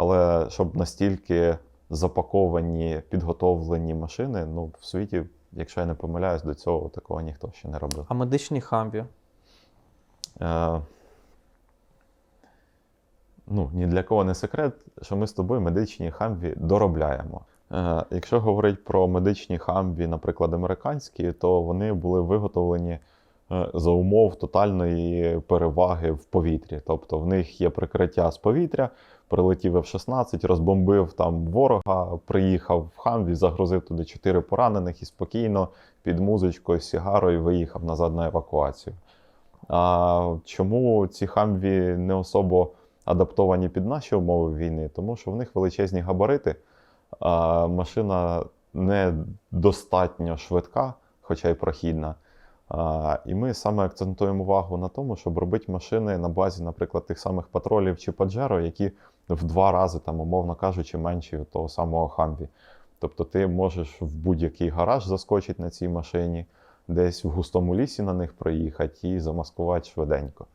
але щоб настільки запаковані, підготовлені машини, ну в світі, якщо я не помиляюсь, до цього такого ніхто ще не робив. А медичні хамві? Е, ну, ні для кого не секрет, що ми з тобою медичні хамві доробляємо. Е, якщо говорити про медичні хамві, наприклад, американські, то вони були виготовлені за умов тотальної переваги в повітрі. Тобто в них є прикриття з повітря, прилетів F-16, розбомбив там ворога, приїхав в хамві, загрузив туди чотири поранених і спокійно під музичкою, сігарою виїхав назад на евакуацію. А чому ці хамві не особо адаптовані під наші умови війни? Тому що в них величезні габарити, а машина недостатньо швидка, хоча й прохідна. І ми саме акцентуємо увагу на тому, щоб робити машини на базі, наприклад, тих самих патролів чи паджеро, які в два рази, там, умовно кажучи, менші того самого хамві. Тобто ти можеш в будь-який гараж заскочити на цій машині, десь в густому лісі на них проїхати і замаскувати швиденько.